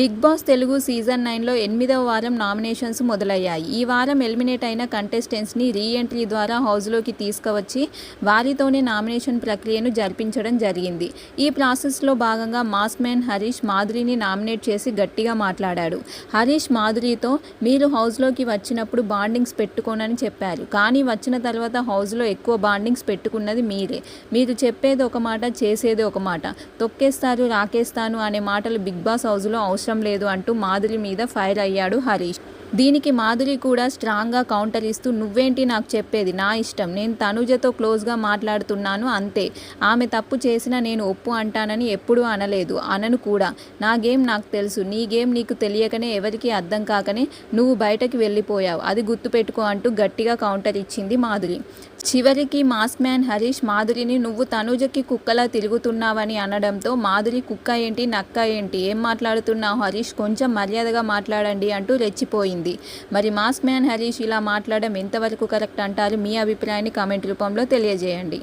Big boss Telugu season నైన్లో ఎనిమిదవ వారం నామినేషన్స్ మొదలయ్యాయి. ఈ వారం ఎలిమినేట్ అయిన కంటెస్టెంట్స్ని రీఎంట్రీ ద్వారా హౌస్లోకి తీసుకువచ్చి వారితోనే నామినేషన్ ప్రక్రియను జరిపించడం జరిగింది. ఈ ప్రాసెస్లో భాగంగా మాస్ మ్యాన్ హరీష్ మాధురిని నామినేట్ చేసి గట్టిగా మాట్లాడాడు. హరీష్ మాధురితో మీరు హౌస్లోకి వచ్చినప్పుడు బాండింగ్స్ పెట్టుకోనని చెప్పారు. కానీ వచ్చిన తర్వాత హౌస్లో ఎక్కువ బాండింగ్స్ పెట్టుకున్నది మీరే. మీరు చెప్పేది ఒక మాట చేసేది ఒక మాట. తొక్కేస్తారు రాకేస్తాను అనే మాటలు బిగ్ బాస్ హౌస్లో అవసరం లేదు అంటూ మాధురి మీద ఫైర్ అయ్యాడు హరీష్. దీనికి మాధురి కూడా స్ట్రాంగ్గా కౌంటర్ ఇస్తూ నువ్వేంటి నాకు చెప్పేది? నా ఇష్టం. నేను తనుజతో క్లోజ్గా మాట్లాడుతున్నాను అంతే. ఆమె తప్పు చేసినా నేను ఒప్పు అంటానని ఎప్పుడూ అనలేదు. అనను కూడా. నా గేమ్ నాకు తెలుసు. నీ గేమ్ నీకు తెలియకనే ఎవరికి అర్థం కాకనే నువ్వు బయటకు వెళ్ళిపోయావు. అది గుర్తుపెట్టుకో అంటూ గట్టిగా కౌంటర్ ఇచ్చింది మాధురి. చివరికి మాస్ మ్యాన్ హరీష్ మాధురిని నువ్వు తనుజకి కుక్కలా తిరుగుతున్నావని అనడంతో మాధురి కుక్క ఏంటి? నక్క ఏంటి? ఏం మాట్లాడుతున్నావు హరీష్? కొంచెం మర్యాదగా మాట్లాడండి అంటూ రెచ్చిపోయింది. మరి మాస్ మ్యాన్ హరీష్ ఇలా మాట్లాడడం ఎంతవరకు కరెక్ట్ అంటారు? మీ అభిప్రాయాన్ని కామెంట్ రూపంలో తెలియజేయండి.